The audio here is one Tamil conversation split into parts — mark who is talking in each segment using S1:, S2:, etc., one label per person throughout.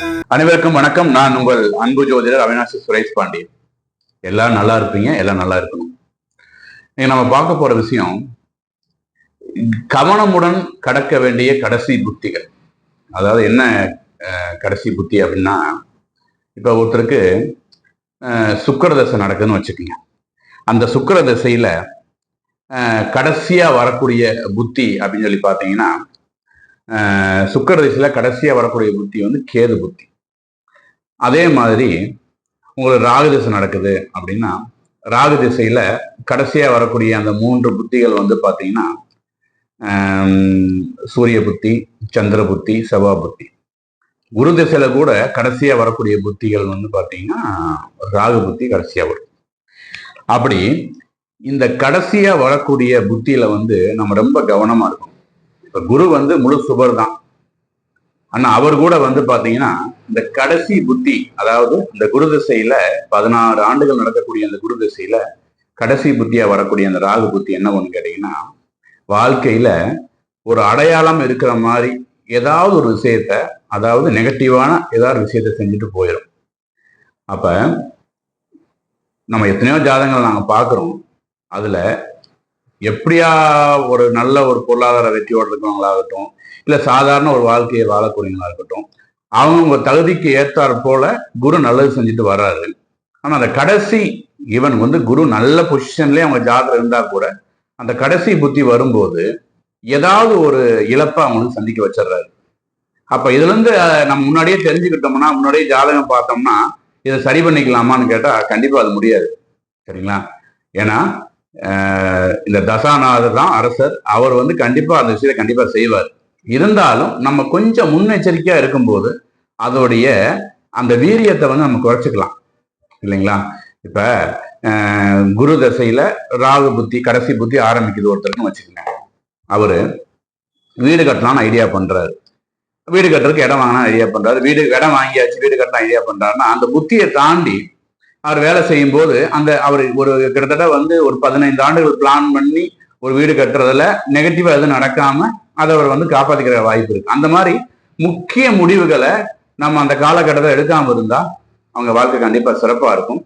S1: அனைவருக்கும் வணக்கம். நான் உங்கள் அன்பு ஜோதிடர் அவினாசி சுரேஷ் பாண்டியன். எல்லாரும் நல்லா இருப்பீங்க எல்லாம் நல்லா இருக்கணும். நம்ம பார்க்க போற விஷயம் கவனமுடன் கடக்க வேண்டிய கடைசி புத்திகள். அதாவது என்ன அஹ், கடைசி புத்தி அப்படின்னா இப்போ ஒருத்தருக்கு சுக்கர தசை நடக்குதுன்னு வச்சுக்கோங்க. அந்த சுக்கர தசையில அஹ், கடைசியா வரக்கூடிய புத்தி அப்படின்னு சொல்லி பார்த்தீங்கன்னா சுக்கர திசையில் கடைசியாக வரக்கூடிய புத்தி வந்து கேது புத்தி. அதே மாதிரி உங்களுக்கு ராகு திசை நடக்குது அப்படின்னா ராகு திசையில் கடைசியாக வரக்கூடிய அந்த மூன்று புத்திகள் வந்து பார்த்தீங்கன்னா சூரிய புத்தி சந்திர புத்தி செவ்வா புத்தி. குரு திசையில் கூட கடைசியாக வரக்கூடிய புத்திகள் வந்து பார்த்தீங்கன்னா ராகு புத்தி கடைசியாக வரும். அப்படி இந்த கடைசியாக வரக்கூடிய புத்தியில் வந்து நம்ம ரொம்ப கவனமாக இருக்கணும். இப்ப குரு வந்து முழு சுபர் தான். ஆனா அவர் கூட வந்து பாத்தீங்கன்னா இந்த கடைசி புத்தி அதாவது இந்த குரு திசையில பதினாறு ஆண்டுகள் நடக்கக்கூடிய அந்த குரு திசையில கடைசி புத்தியா வரக்கூடிய அந்த ராகு புத்தி என்ன ஒண்ணு கேட்டீங்கன்னா வாழ்க்கையில ஒரு அடையாளம் இருக்கிற மாதிரி ஏதாவது ஒரு விஷயத்த அதாவது நெகட்டிவான ஏதாவது ஒரு விஷயத்த செஞ்சுட்டு போயிடும் அப்ப நம்ம எத்தனையோ ஜாதகங்கள் நாங்க பார்க்குறோம் அதுல எப்படியா ஒரு நல்ல ஒரு பொருளாதார வெற்றியோடு இருக்கிறவங்களாகட்டும் இல்லை சாதாரண ஒரு வாழ்க்கையை வாழக்கூடியவங்களா இருக்கட்டும் அவங்க தகுதிக்கு ஏற்றாற் போல குரு நல்லது செஞ்சுட்டு வர்றாரு ஆனால் அந்த கடைசி ஈவன் வந்து குரு நல்ல பொசிஷன்லேயே அவங்க ஜாதகம் இருந்தால் கூட அந்த கடைசி புத்தி வரும்போது ஏதாவது ஒரு இழப்பை அவங்களுக்கு சந்திக்க வச்சிடுறாரு. அப்போ இதுலேருந்து நம்ம முன்னாடியே தெரிஞ்சுக்கிட்டோம்னா முன்னாடியே ஜாதகம் பார்த்தோம்னா இதை சரி பண்ணிக்கலாமான்னு கேட்டால் கண்டிப்பாக அது முடியாது. சரிங்களா? ஏன்னா இந்த தசாநாதர் தான் அரசர். அவர் வந்து கண்டிப்பா அந்த விஷயத்தை கண்டிப்பா செய்வார். இருந்தாலும் நம்ம கொஞ்சம் முன்னெச்சரிக்கையா இருக்கும்போது அதோடைய அந்த வீரியத்தை வந்து நம்ம குறைச்சிக்கலாம். இல்லைங்களா? இப்ப குரு தசையில ராகு புத்தி கடைசி புத்தி ஆரம்பிக்குது ஒருத்தருக்குன்னு வச்சுக்கோங்க. அவரு வீடு கட்டலாம்னு ஐடியா பண்றாரு. வீடு கட்டுறதுக்கு இடம் வாங்கினா ஐடியா பண்றாரு. வீடு இடம் வாங்கியாச்சு வீடு கட்டலாம் ஐடியா பண்றாருன்னா அந்த புத்தியை தாண்டி அவர் வேலை செய்யும் போது அந்த அவர் ஒரு கிட்டத்தட்ட வந்து ஒரு பதினைந்து ஆண்டுகள் பிளான் பண்ணி ஒரு வீடு கட்டுறதுல நெகட்டிவா எதுவும் நடக்காம அதை அவர் வந்து காப்பாத்திக்கிற வாய்ப்பு இருக்கு. அந்த மாதிரி முக்கிய முடிவுகளை நம்ம அந்த காலகட்டத்தை எடுக்காம இருந்தா அவங்க வாழ்க்கை கண்டிப்பா சிறப்பா இருக்கும்.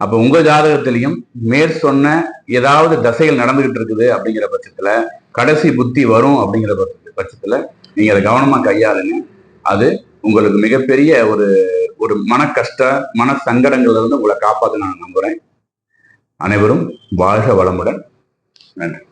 S1: அப்ப உங்க ஜாதகத்திலையும் மேற் சொன்ன ஏதாவது தசைகள் நடந்துகிட்டு இருக்குது அப்படிங்கிற பட்சத்துல கடைசி புத்தி வரும் அப்படிங்கிற பட்சத்துல நீங்க அதை கவனமா கையாளுங்க. அது உங்களுக்கு மிகப்பெரிய ஒரு ஒரு மன கஷ்ட மன சங்கடங்கள்ல இருந்து உங்களை காப்பாற்ற நான் நம்புறேன். அனைவரும் வாழ்க வளமுடன். நன்றி.